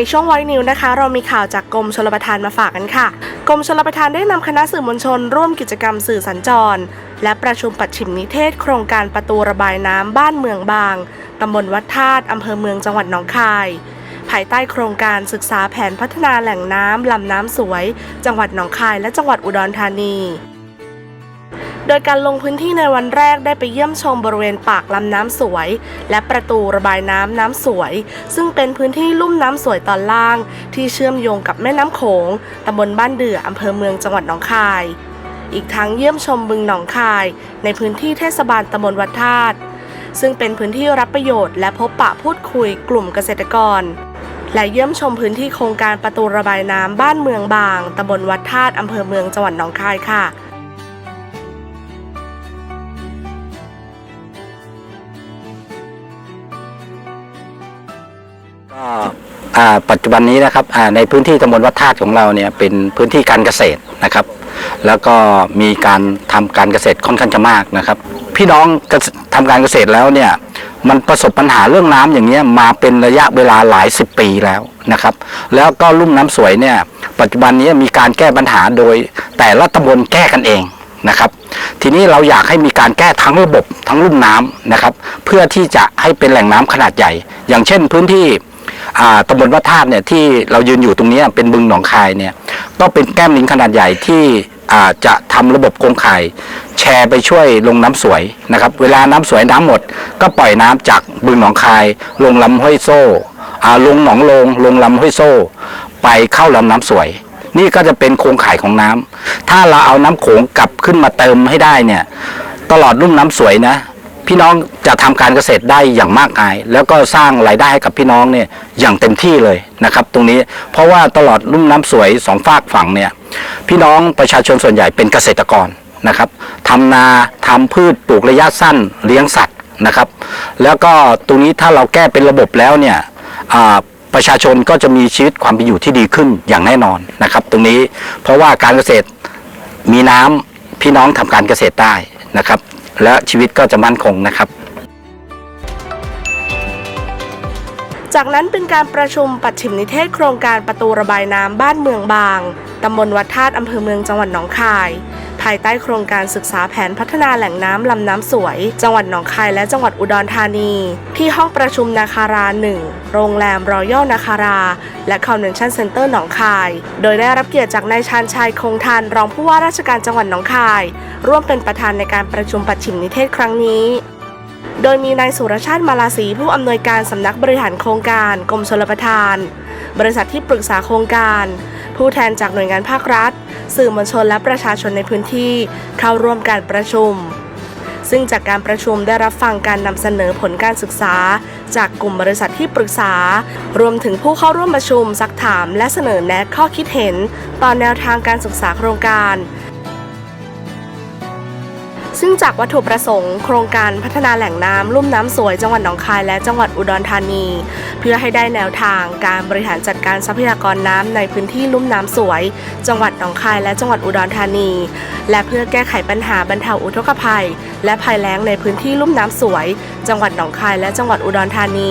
ในช่วงไวนิวนะคะ เรามีข่าวจากกรมชลประทานมาฝากกันค่ะ กรมชลประทานได้นำคณะสื่อมวลชน ร่วมกิจกรรมสื่อสัญจร และประชุมปัดฉิมนิเทศ โครงการประตูระบายน้ำบ้านเมืองบางตำบลวัดธาตุอำเภอเมืองจังหวัดหนองคาย ภายใต้โครงการศึกษาแผนพัฒนาแหล่งน้ำลำน้ำสวย จังหวัดหนองคายและจังหวัดอุดรธานี โดยการลงพื้นที่ในวันแรกได้ไปเยี่ยมชมบริเวณปากลำน้ำสวย และประตูระบายน้ำน้ำสวย ซึ่งเป็นพื้นที่ลุ่มน้ำสวยตอนล่าง ที่เชื่อมโยงกับแม่น้ำโขงตำบลบ้านเดืออำเภอเมืองจังหวัดหนองคาย อีกทั้งเยี่ยมชมบึงหนองคาย ในพื้นที่เทศบาลตำบลวัดธาตุซึ่งเป็นพื้นที่รับประโยชน์และพบปะพูดคุยกลุ่มเกษตรกร และเยี่ยมชมพื้นที่โครงการประตูระบายน้ำบ้านเมืองบางตำบลวัดธาตุอำเภอเมืองจังหวัดหนองคายค่ะ ปัจจุบันนี้นะครับในพื้นที่ตำบลวัดธาตุของเราเนี่ยเป็นพื้นที่การเกษตรนะครับ แล้วก็มีการทำการเกษตรค่อนข้างจะมากนะครับ พี่น้องเกษทำการเกษตรแล้วเนี่ยมันประสบปัญหาเรื่องน้ำอย่างเงี้ยมาเป็นระยะเวลาหลายสิบปีแล้วนะครับ แล้วก็ลุ่มน้ำสวยเนี่ยปัจจุบันนี้มีการแก้ปัญหาโดยแต่ละตำบลแก้กันเองนะครับทีนี้เราอยากให้มีการแก้ทั้งระบบทั้งลุ่มน้ำนะครับ เพื่อที่จะให้เป็นแหล่งน้ำขนาดใหญ่ อย่างเช่นพื้นที่ ตำบลวัดธาตุเนี่ยที่เรายืนอยู่ตรงนี้เป็นบึงหนองคายเนี่ยก็เป็นแก้มลิงขนาดใหญ่ที่จะทำระบบโครงข่าย แชร์ไปช่วยลงน้ำสวยนะครับ เวลาน้ำสวยน้ำหมด ก็ปล่อยน้ำจากบึงหนองคาย ลงลำห้วยโซ่ลงหนองลงลงลำห้วยโซ่ ไปเข้าลำน้ำสวย นี่ก็จะเป็นโครงข่ายของน้ำถ้าเราเอาน้ำโขงกลับขึ้นมาเติมให้ได้เนี่ย ตลอดรุ่มน้ำสวยนะ พี่น้องจะทำการเกษตรได้อย่างมากมาย แล้วก็สร้างรายได้ให้กับพี่น้องเนี่ยอย่างเต็มที่เลยนะครับ ตรงนี้เพราะว่าตลอดรุ่มน้ำสวยสองฝากฝั่งเนี่ยพี่น้องประชาชนส่วนใหญ่เป็นเกษตรกรนะครับทำนาทำพืชปลูกระยะสั้นเลี้ยงสัตว์นะครับ แล้วก็ตรงนี้ถ้าเราแก้เป็นระบบแล้วเนี่ยประชาชนก็จะมีชีวิตความเป็นอยู่ที่ดีขึ้นอย่างแน่นอนนะครับ ตรงนี้เพราะว่าการเกษตรมีน้ำพี่น้องทำการเกษตรได้นะครับ และชีวิตก็จะมั่นคงนะครับ จากนั้นเป็นการประชุมปัดฉิมนิเทศโครงการประตูระบายน้ำบ้านเมืองบางตำบลวัดธาตุอำเภอเมืองจังหวัดหนองคาย ภายใต้โครงการศึกษาแผนพัฒนาแหล่งน้ำลำน้ำสวย จังหวัดหนองคายและจังหวัดอุดรธานี ที่ห้องประชุมนาคาราหนึ่งโรงแรมรอยัลนาคารา และคอนเวนชั่นเซ็นเตอร์หนองคาย โดยได้รับเกียรติจากนายชาญชัยคงทันรองผู้ว่าราชการจังหวัดหนองคาย ร่วมเป็นประธานในการประชุมปัดฉิมนิเทศครั้งนี้โดยมีนายสุรชาติมาลาศีผู้อำนวยการสำนักบริหารโครงการกรมชลประทาน บริษัทที่ปรึกษาโครงการ ผู้แทนจากหน่วยงานภาครัฐ สื่อมวลชนและประชาชนในพื้นที่เข้าร่วมการประชุม ซึ่งจากการประชุมได้รับฟังการนำเสนอผลการศึกษา จากกลุ่มบริษัทที่ปรึกษา รวมถึงผู้เข้าร่วมประชุมซักถาม และเสนอแนะข้อคิดเห็น ต่อแนวทางการศึกษาโครงการ ซึ่งจากวัตถุประสงค์โครงการพัฒนาแหล่งน้ำลุ่มน้ำสวยจังหวัดหนองคายและจังหวัดอุดรธานี เพื่อให้ได้แนวทางการบริหารจัดการทรัพยากรน้ำในพื้นที่ลุ่มน้ำสวย จังหวัดหนองคายและจังหวัดอุดรธานี และเพื่อแก้ไขปัญหาบรรเทาอุทกภัย และภัยแล้งในพื้นที่ลุ่มน้ำสวย จังหวัดหนองคายและจังหวัดอุดรธานี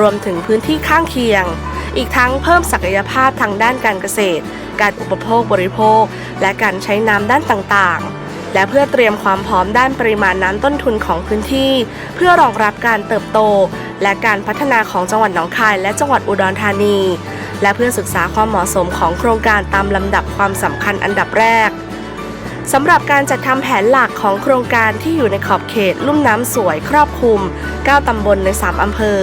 รวมถึงพื้นที่ข้างเคียง อีกทั้งเพิ่มศักยภาพทางด้านการเกษตร การอุปโภคบริโภค และการใช้น้ำด้านต่างๆ และเพื่อเตรียมความพร้อมด้านปริมาณน้ำต้นทุนของพื้นที่ เพื่อรองรับการเติบโต และการพัฒนาของจังหวัดหนองคาย และจังหวัดอุดรธานี และเพื่อศึกษาความเหมาะสมของโครงการตามลำดับความสำคัญอันดับแรกสำหรับการจัดทำแผนหลักของโครงการที่อยู่ในขอบเขตลุ่มน้ำสวยครอบคลุม 9 ตำบลใน 3 อำเภอ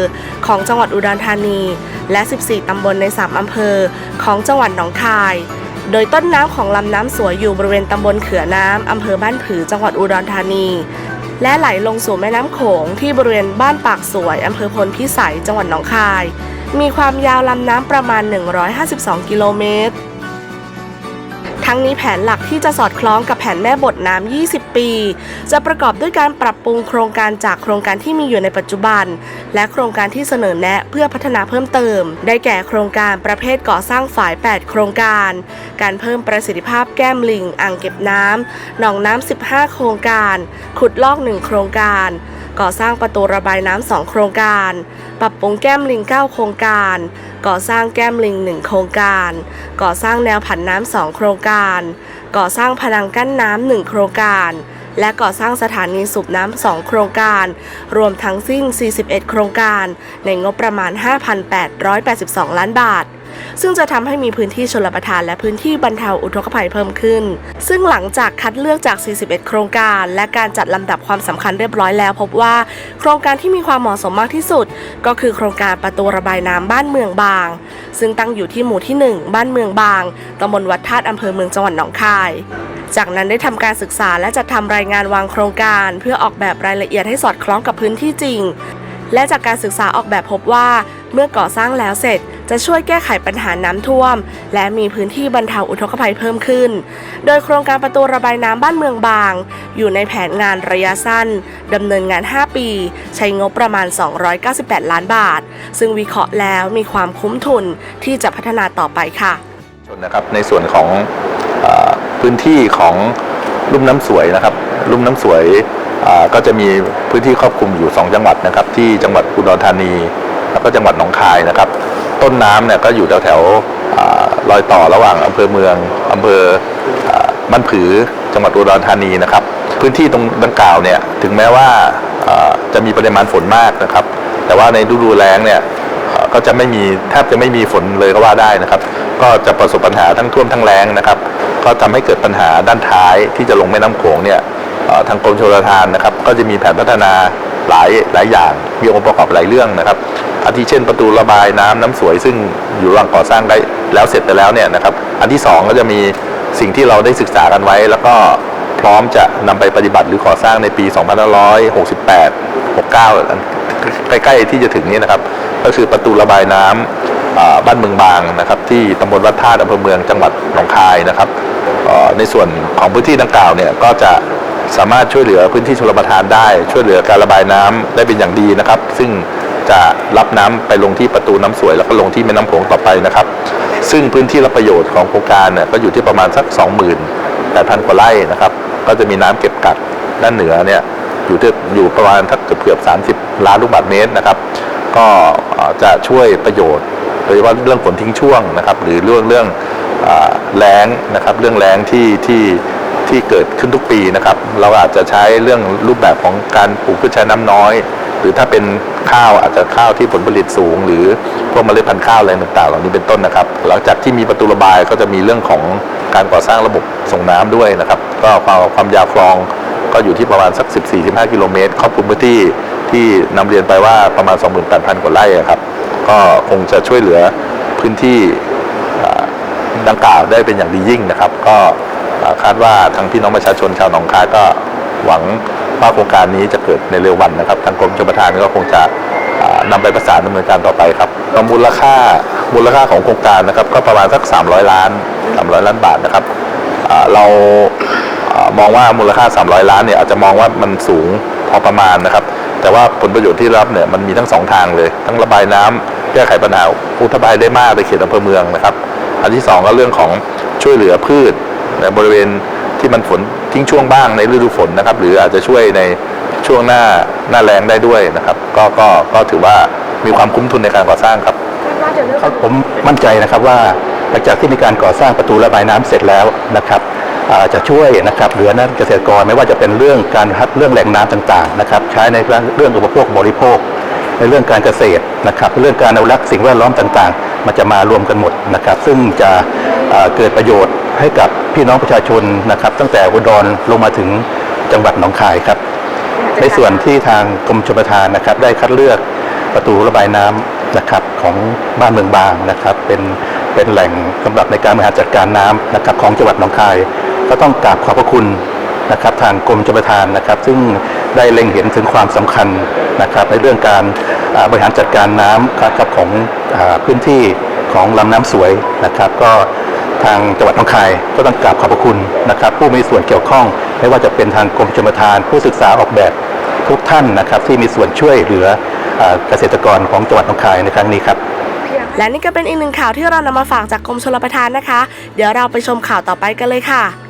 ของจังหวัดอุดรธานี และ 14 ตำบลใน 3 อำเภอ ของจังหวัดหนองคาย โดยต้นน้ำของลำน้ำสวยอยู่บริเวณตำบลเขือน้ำอำเภอบ้านผือจังหวัดอุดรธานี และไหลลงสู่แม่น้ำโขงที่บริเวณบ้านปากสวยอำเภอพลพิสัยจังหวัดหนองคาย มีความยาวลำน้ำประมาณ 152 กิโลเมตร ทั้งนี้แผนหลักที่จะสอดคล้องกับแผนแม่บทน้ำ 20 ปี จะประกอบด้วยการปรับปรุงโครงการจากโครงการที่มีอยู่ในปัจจุบัน และโครงการที่เสนอแนะเพื่อพัฒนาเพิ่มเติม ได้แก่โครงการประเภทก่อสร้างฝาย 8 โครงการ การเพิ่มประสิทธิภาพแก้มลิง อ่างเก็บน้ำหนองน้ำ 15 โครงการ ขุดลอก 1 โครงการ ก่อสร้างประตูระบายน้ำ2โครงการ ปรับปรุงแก้มลิง 9 โครงการ ก่อสร้างแก้มลิง 1 โครงการ ก่อสร้างแนวผันน้ำสองโครงการ ก่อสร้างพนังกั้นน้ำหนึ่งโครงการ และก่อสร้างสถานีสูบน้ำสองโครงการ รวมทั้งสิ้น 41 โครงการ ในงบประมาณ 5,882 ล้านบาท ซึ่งจะทำให้มีพื้นที่ชลประทานและพื้นที่บรรเทาอุทกภัยเพิ่มขึ้น ซึ่งหลังจากคัดเลือกจาก 41 โครงการ และการจัดลำดับความสำคัญเรียบร้อยแล้ว พบว่าโครงการที่มีความเหมาะสมมากที่สุด ก็คือโครงการประตูระบายน้ำบ้านเมืองบาง ซึ่งตั้งอยู่ที่หมู่ที่ 1 บ้านเมืองบางตำบลวัดธาตุอำเภอเมืองจังหวัดหนองคายจากนั้นได้ทำการศึกษาและจัดทำรายงานวางโครงการ เพื่อออกแบบรายละเอียดให้สอดคล้องกับพื้นที่จริง และจากการศึกษาออกแบบพบว่า เมื่อก่อสร้างแล้วเสร็จจะช่วยแก้ไขปัญหาน้ำท่วม และมีพื้นที่บรรเทาอุทกภัยเพิ่มขึ้น โดยโครงการประตูระบายน้ำบ้านเมืองบาง อยู่ในแผนงานระยะสั้นดำเนินงาน 5 ปี ใช้งบประมาณ 298 ล้านบาท ซึ่งวิเคราะห์แล้วมีความคุ้มทุนที่จะพัฒนาต่อไปค่ะชนนะครับในส่วนของอพื้นที่ของลุ่มน้ำสวยนะครับลุ่มน้ำสวย ก็จะมีพื้นที่ครอบคลุมอยู่ 2 จังหวัดนะครับ ที่จังหวัดอุดรธานี แล้วก็จังหวัดหนองคายนะครับ ต้นน้ำเนี่ยก็อยู่แถวแถวรอยต่อระหว่างอำเภอเมืองอำเภออ่าบ้านผือจังหวัดอุดรธานีนะครับ พื้นที่ตรงดังกล่าวเนี่ยถึงแม้ว่าจะมีปริมาณฝนมากนะครับ แต่ว่าในฤดูแล้งเนี่ยก็จะไม่มีแทบจะไม่มีฝนเลยก็ว่าได้นะครับ ก็จะประสบปัญหาทั้งท่วมทั้งแล้งนะครับ ก็ทำให้เกิดปัญหาด้านท้ายที่จะลงแม่น้ำโขงเนี่ย ทางกรมชลประทานนะครับ ก็จะมีแผนพัฒนาหลายหลายอย่างมีองค์ประกอบหลายเรื่องนะครับอาทิเช่นประตูระบายน้ำน้ำสวยซึ่งอยู่ระหว่างก่อสร้างได้แล้วเสร็จไปแล้วเนี่ยนะครับ อันที่สองก็จะมีสิ่งที่เราได้ศึกษากันไว้ แล้วก็พร้อมจะนำไปปฏิบัติหรือก่อสร้างในปี 2568 69 ใกล้ๆที่จะถึงนี้นะครับ ก็คือประตูระบายน้ำอ่าบ้านเมืองบางนะครับ ที่ตำบลวัดท่าตุอำเภอเมืองจังหวัดหนองคายนะครับในส่วนของพื้นที่ดังกล่าวเนี่ยก็จะ สามารถช่วยเหลือพื้นที่ชลประทานได้ ช่วยเหลือการระบายน้ำได้เป็นอย่างดีนะครับ ซึ่งจะรับน้ำไปลงที่ประตูน้ำสวย แล้วก็ลงที่แม่น้ำโขงต่อไปนะครับ ซึ่งพื้นที่รับประโยชน์ของโครงการเนี่ยก็อยู่ที่ประมาณสัก 28,000 กว่าไร่นะครับ ก็จะมีน้ำเก็บกักด้านเหนือเนี่ยอยู่ที่อยู่ประมาณทักเกือบเกือบ 30 ล้านลูกบาศก์เมตรนะครับ ก็จะช่วยประโยชน์โดยเฉพาะเรื่องฝนทิ้งช่วงนะครับ หรือเรื่องเรื่องอแล้งนะครับ เรื่องแล้งที่ที่ ที่เกิดขึ้นทุกปีนะครับ เราอาจจะใช้เรื่องรูปแบบของการปลูกพืชใช้น้ำน้อย หรือถ้าเป็นข้าวอาจจะข้าวที่ผลผลิตสูง หรือพวกเมล็ดพันธุ์ข้าวอะไรต่างๆ เหล่านี้เป็นต้นนะครับ หลังจากที่มีประตูระบายก็จะมีเรื่องของการก่อสร้างระบบส่งน้ำด้วยนะครับ ก็ความความยาวคลองก็อยู่ที่ประมาณสัก 14-15 กิโลเมตรครอบคลุมพื้นที่ที่นำเรียนไปว่าประมาณ 28,000 กว่าไร่ครับ ก็คงจะช่วยเหลือพื้นที่ดังกล่าวได้เป็นอย่างดียิ่งนะครับ ก็ คาดว่าทางพี่น้องประชาชนชาวหนองคายก็หวังว่าโครงการนี้จะเกิดในเร็ววันนะครับ ทางกรมชลประทานก็คงจะอ่านำไปประสานดำเนินการต่อไปครับมูลค่ามูลค่าของโครงการนะครับก็ประมาณสัก 300 ล้าน 300 ล้านบาทนะครับเรามองว่ามูลค่า 300 ล้านเนี่ยอาจจะมองว่ามันสูงพอประมาณนะครับ แต่ว่าผลประโยชน์ที่รับเนี่ยมันมีทั้งสองทางเลย ทั้งระบายน้ำแก้ไขปัญหาอุทกภัยได้มากในเขตอำเภอเมืองนะครับ อันที่สองก็เรื่องของช่วยเหลือพืช บริเวณที่มันฝนทิ้งช่วงบ้างในฤดูฝนนะครับ หรืออาจจะช่วยในช่วงหน้าหน้าแรงได้ด้วยนะครับ ก็ก็ก็ถือว่ามีความคุ้มทุนในการก่อสร้างครับครับผมมั่นใจนะครับว่าหลังจากที่มีการก่อสร้างประตูระบายน้ำเสร็จแล้วนะครับอ่าจะช่วยนะครับเหลือนักเกษตรกรไม่ว่าจะเป็นเรื่องการคัดเรื่องแหล่งน้ำต่างๆนะครับ ใช้ในเรื่องอุปโภคบริโภค ในเรื่องการเกษตรนะครับ เรื่องการอนุรักษ์สิ่งแวดล้อมต่างๆ มันจะมารวมกันหมดนะครับ ซึ่งจะอ่าเกิดประโยชน์ให้กับพี่น้องประชาชนนะครับ ตั้งแต่อุดรลงมาถึงจังหวัดหนองคายครับ ในส่วนที่ทางกรมชลประทานนะครับ ได้คัดเลือกประตูระบายน้ำนะครับของบ้านเมืองบางนะครับ เป็นเป็นแหล่งสำหรับในการบริหารจัดการน้ำนะครับของจังหวัดหนองคาย ก็ต้องกราบขอบพระคุณนะครับ ทางกรมชลประทานนะครับ ซึ่ง ได้เล็งเห็นถึงความสำคัญนะครับในเรื่องการบริหารจัดการน้ำครับของอพื้นที่ของลำน้ำสวยนะครับ ก็ทางจังหวัดหนองคายก็ต้องกราบขอบพระคุณนะครับ ผู้มีส่วนเกี่ยวข้อง ไม่ว่าจะเป็นทางกรมชลประทาน ผู้ศึกษาออกแบบทุกท่านนะครับ ที่มีส่วนช่วยเหลืออเกษตรกรของจังหวัดหนองคายในครั้งนี้ครับและนี่ก็เป็นอีกหนึ่งข่าวที่เรานำมาฝากจากกรมชลประทานนะคะ เดี๋ยวเราไปชมข่าวต่อไปกันเลยค่ะ